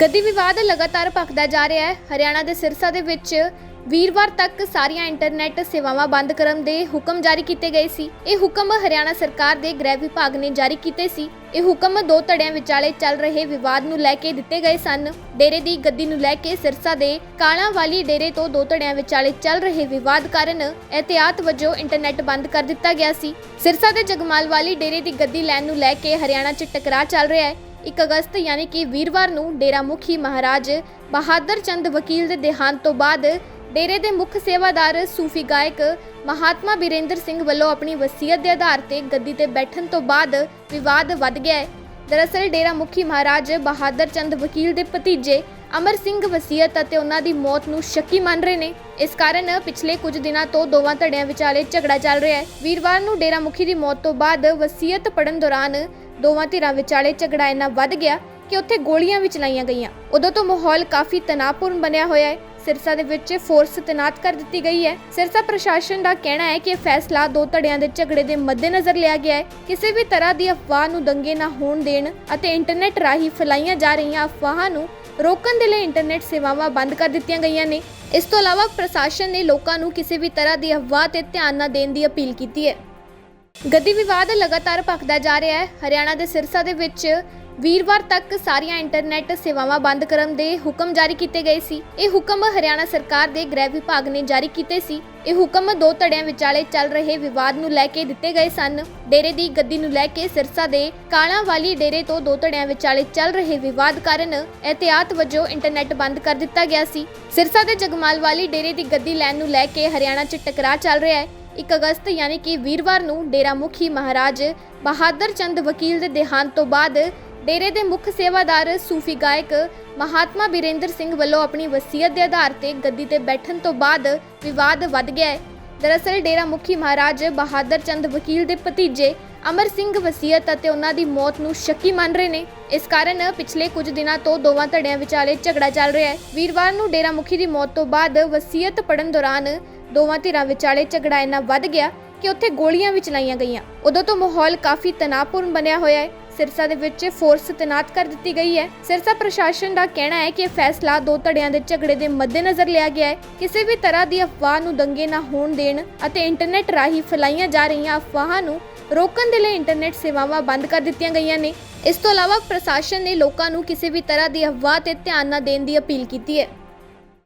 ਗੱਦੀ ਵਿਵਾਦ ਲਗਾਤਾਰ ਭਖਦਾ ਜਾ ਰਿਹਾ ਹੈ। ਹਰਿਆਣਾ ਦੇ ਸਿਰਸਾ ਦੇ ਵਿੱਚ ਵੀਰਵਾਰ ਤੱਕ ਸਾਰੀਆਂ ਇੰਟਰਨੈਟ ਸੇਵਾਵਾਂ ਬੰਦ ਕਰਨ ਦੇ ਹੁਕਮ ਜਾਰੀ ਕੀਤੇ ਗਏ ਸੀ। ਇਹ ਹੁਕਮ ਹਰਿਆਣਾ ਸਰਕਾਰ ਦੇ ਗ੍ਰਹਿ ਵਿਭਾਗ ਨੇ ਜਾਰੀ ਕੀਤੇ ਸੀ। ਇਹ ਹੁਕਮ ਦੋ ਧੜਿਆਂ ਵਿਚਾਲੇ ਚੱਲ ਰਹੇ ਵਿਵਾਦ ਨੂੰ ਲੈ ਕੇ ਦਿੱਤੇ ਗਏ ਸਨ। ਡੇਰੇ ਦੀ ਗੱਦੀ ਨੂੰ ਲੈ ਕੇ ਸਿਰਸਾ ਦੇ ਕਾਲਾਂ ਵਾਲੀ ਡੇਰੇ ਤੋਂ ਦੋ ਧੜਿਆਂ ਵਿਚਾਲੇ ਚੱਲ ਰਹੇ ਵਿਵਾਦ ਕਾਰਨ ਇਹਤਿਆਤ ਵਜੋਂ ਇੰਟਰਨੈਟ ਬੰਦ ਕਰ ਦਿੱਤਾ ਗਿਆ ਸੀ। ਸਿਰਸਾ ਦੇ ਜਗਮਾਲ ਵਾਲੀ ਡੇਰੇ ਦੀ ਗੱਦੀ ਲੈਣ ਨੂੰ ਲੈ ਕੇ ਹਰਿਆਣਾ 'ਚ ਟਕਰਾਅ ਚੱਲ ਰਿਹਾ ਹੈ। 1 ਅਗਸਤ ਯਾਨੀ ਕਿ ਵੀਰਵਾਰ ਨੂੰ ਡੇਰਾ ਮੁਖੀ ਮਹਾਰਾਜ ਬਹਾਦਰ ਚੰਦ ਵਕੀਲ ਦੇ ਦੇਹਾਂਤ ਤੋਂ ਬਾਅਦ ਡੇਰੇ ਦੇ ਮੁੱਖ ਸੇਵਾਦਾਰ ਸੂਫੀ ਗਾਇਕ ਮਹਾਤਮਾ ਬੀਰੇਂਦਰ ਸਿੰਘ ਵੱਲੋਂ ਆਪਣੀ ਵਸੀਅਤ ਦੇ ਆਧਾਰ ਤੇ ਗੱਦੀ ਤੇ ਬੈਠਣ ਤੋਂ ਬਾਅਦ ਵਿਵਾਦ ਵੱਧ ਗਿਆ ਹੈ। ਦਰਅਸਲ ਡੇਰਾ ਮੁਖੀ ਮਹਾਰਾਜ ਬਹਾਦਰ ਚੰਦ ਵਕੀਲ ਦੇ ਭਤੀਜੇ ਅਮਰ ਸਿੰਘ ਵਸੀਅਤ ਅਤੇ ਉਹਨਾਂ ਦੀ ਮੌਤ ਨੂੰ ਸ਼ੱਕੀ ਮੰਨ ਰਹੇ ਨੇ। ਇਸ ਕਾਰਨ ਪਿਛਲੇ ਕੁਝ ਦਿਨਾਂ ਤੋਂ ਦੋਵਾਂ ਧੜਿਆਂ ਵਿਚਾਲੇ ਝਗੜਾ ਚੱਲ ਰਿਹਾ ਹੈ। ਵੀਰਵਾਰ ਨੂੰ ਡੇਰਾ ਮੁਖੀ ਦੀ ਮੌਤ ਤੋਂ ਬਾਅਦ ਵਸੀਅਤ ਪੜਨ ਦੌਰਾਨ ਦੋਵਾਂ ਧਿਰਾਂ ਵਿਚਾਲੇ ਝਗੜਾ ਇੰਨਾ ਵੱਧ ਗਿਆ ਕਿ ਉੱਥੇ ਗੋਲੀਆਂ ਵੀ ਚਲਾਈਆਂ ਗਈਆਂ। ਉਦੋਂ ਤੋਂ ਮਾਹੌਲ ਕਾਫੀ ਤਣਾਅਪੂਰਨ ਬਣਿਆ ਹੋਇਆ ਹੈ। ਸਿਰਸਾ ਦੇ ਵਿੱਚ ਫੋਰਸ ਤੈਨਾਤ ਕਰ ਦਿੱਤੀ ਗਈ ਹੈ। ਸਿਰਸਾ ਪ੍ਰਸ਼ਾਸਨ ਦਾ ਕਹਿਣਾ ਹੈ ਕਿ ਇਹ ਫੈਸਲਾ ਦੋ ਧੜਿਆਂ ਦੇ ਝਗੜੇ ਦੇ ਮੱਦੇਨਜ਼ਰ ਲਿਆ ਗਿਆ ਹੈ। ਕਿਸੇ ਵੀ ਤਰ੍ਹਾਂ ਦੀ ਅਫਵਾਹ ਨੂੰ ਦੰਗੇ ਨਾ ਹੋਣ ਦੇਣ ਅਤੇ ਇੰਟਰਨੈਟ ਰਾਹੀਂ ਫੈਲਾਈਆਂ ਜਾ ਰਹੀਆਂ ਅਫਵਾਹਾਂ ਨੂੰ ਰੋਕਣ ਦੇ ਲਈ ਇੰਟਰਨੈਟ ਸੇਵਾਵਾਂ ਬੰਦ ਕਰ ਦਿੱਤੀਆਂ ਗਈਆਂ ਨੇ। ਇਸ ਤੋਂ ਇਲਾਵਾ ਪ੍ਰਸ਼ਾਸਨ ਨੇ ਲੋਕਾਂ ਨੂੰ ਕਿਸੇ ਵੀ ਤਰ੍ਹਾਂ ਦੀ ਅਫਵਾਹ ਤੇ ਧਿਆਨ ਨਾ ਦੇਣ ਦੀ ਅਪੀਲ ਕੀਤੀ ਹੈ। ਗੱਦੀ ਵਿਵਾਦ ਲਗਾਤਾਰ ਭਖਦਾ ਜਾ ਰਿਹਾ ਹੈ। ਹਰਿਆਣਾ ਦੇ ਸਿਰਸਾ ਦੇ ਵਿੱਚ ਵੀਰਵਾਰ ਤੱਕ ਸਾਰੀਆਂ ਇੰਟਰਨੈਟ ਸੇਵਾਵਾਂ ਬੰਦ ਕਰਨ ਦੇ ਹੁਕਮ ਜਾਰੀ ਕੀਤੇ ਗਏ ਸੀ। ਇਹ ਹੁਕਮ ਹਰਿਆਣਾ ਸਰਕਾਰ ਦੇ ਗ੍ਰਹਿ ਵਿਭਾਗ ਨੇ ਜਾਰੀ ਕੀਤੇ ਸੀ। ਇਹ ਹੁਕਮ ਦੋ ਧੜਿਆਂ ਵਿਚਾਲੇ ਚੱਲ ਰਹੇ ਵਿਵਾਦ ਨੂੰ ਲੈ ਕੇ ਦਿੱਤੇ ਗਏ ਸਨ। ਡੇਰੇ ਦੀ ਗੱਦੀ ਨੂੰ ਲੈ ਕੇ ਸਿਰਸਾ ਦੇ ਕਾਲਾਂ ਵਾਲੀ ਡੇਰੇ ਤੋਂ ਦੋ ਧੜਿਆਂ ਵਿਚਾਲੇ ਚੱਲ ਰਹੇ ਵਿਵਾਦ ਕਾਰਨ ਇਹਤਿਆਤ ਵਜੋਂ ਇੰਟਰਨੈਟ ਬੰਦ ਕਰ ਦਿੱਤਾ ਗਿਆ ਸੀ। ਸਿਰਸਾ ਦੇ ਜਗਮਾਲ ਵਾਲੀ ਡੇਰੇ ਦੀ ਗੱਦੀ ਲੈਣ ਨੂੰ ਲੈ ਕੇ ਹਰਿਆਣਾ 'ਚ ਟਕਰਾਅ ਚੱਲ ਰਿਹਾ ਹੈ। 1 ਅਗਸਤ ਯਾਨੀ ਕਿ ਵੀਰਵਾਰ ਨੂੰ ਡੇਰਾ ਮੁਖੀ ਮਹਾਰਾਜ ਬਹਾਦਰ ਚੰਦ ਵਕੀਲ ਦੇ ਦੇਹਾਂਤ ਤੋਂ ਬਾਅਦ ਡੇਰੇ ਦੇ ਮੁੱਖ ਸੇਵਾਦਾਰ ਸੂਫੀ ਗਾਇਕ ਮਹਾਤਮਾ ਬੀਰੇਂਦਰ ਸਿੰਘ ਵੱਲੋਂ ਆਪਣੀ ਵਸੀਅਤ ਦੇ ਆਧਾਰ ਤੇ ਗੱਦੀ ਤੇ ਬੈਠਣ ਤੋਂ ਬਾਅਦ ਵਿਵਾਦ ਵੱਧ ਗਿਆ ਹੈ। ਦਰਅਸਲ ਡੇਰਾ ਮੁਖੀ ਮਹਾਰਾਜ ਬਹਾਦਰ ਚੰਦ ਵਕੀਲ ਦੇ ਭਤੀਜੇ ਅਮਰ ਸਿੰਘ ਵਸੀਅਤ ਅਤੇ ਉਹਨਾਂ ਦੀ ਮੌਤ ਨੂੰ ਸ਼ੱਕੀ ਮੰਨ ਰਹੇ ਨੇ। ਇਸ ਕਾਰਨ ਪਿਛਲੇ ਕੁਝ ਦਿਨਾਂ ਤੋਂ ਦੋਵਾਂ ਧੜਿਆਂ ਵਿਚਾਲੇ ਝਗੜਾ ਚੱਲ ਰਿਹਾ ਹੈ। ਵੀਰਵਾਰ ਨੂੰ ਡੇਰਾ ਮੁਖੀ ਦੀ ਮੌਤ ਤੋਂ ਬਾਅਦ ਵਸੀਅਤ ਪੜਨ ਦੌਰਾਨ ਦੋਵਾਂ ਧਿਰਾਂ ਵਿਚਾਲੇ ਝਗੜਾ ਇੰਨਾ ਵੱਧ ਗਿਆ ਕਿ ਉੱਥੇ ਗੋਲੀਆਂ ਵੀ ਚਲਾਈਆਂ ਗਈਆਂ। ਉਦੋਂ ਤੋਂ ਮਾਹੌਲ ਕਾਫੀ ਤਣਾਅਪੂਰਨ ਬਣਿਆ ਹੋਇਆ ਹੈ। ਸਿਰਸਾ ਦੇ ਵਿੱਚ ਫੋਰਸ ਤੈਨਾਤ ਕਰ ਦਿੱਤੀ ਗਈ ਹੈ। ਸਿਰਸਾ ਪ੍ਰਸ਼ਾਸਨ ਦਾ ਕਹਿਣਾ ਹੈ ਕਿ ਇਹ ਫੈਸਲਾ ਦੋ ਧੜਿਆਂ ਦੇ ਝਗੜੇ ਦੇ ਮੱਦੇਨਜ਼ਰ ਲਿਆ ਗਿਆ ਹੈ। ਕਿਸੇ ਵੀ ਤਰ੍ਹਾਂ ਦੀ ਅਫਵਾਹ ਨੂੰ ਦੰਗੇ ਨਾ ਹੋਣ ਦੇਣ ਅਤੇ ਇੰਟਰਨੈਟ ਰਾਹੀਂ ਫੈਲਾਈਆਂ ਜਾ ਰਹੀਆਂ ਅਫਵਾਹਾਂ ਨੂੰ ਰੋਕਣ ਦੇ ਲਈ ਇੰਟਰਨੈਟ ਸੇਵਾਵਾਂ ਬੰਦ ਕਰ ਦਿੱਤੀਆਂ ਗਈਆਂ ਨੇ। ਇਸ ਤੋਂ ਇਲਾਵਾ ਪ੍ਰਸ਼ਾਸਨ ਨੇ ਲੋਕਾਂ ਨੂੰ ਕਿਸੇ ਵੀ ਤਰ੍ਹਾਂ ਦੀ ਅਫਵਾਹ ਤੇ ਧਿਆਨ ਨਾ ਦੇਣ ਦੀ ਅਪੀਲ ਕੀਤੀ ਹੈ।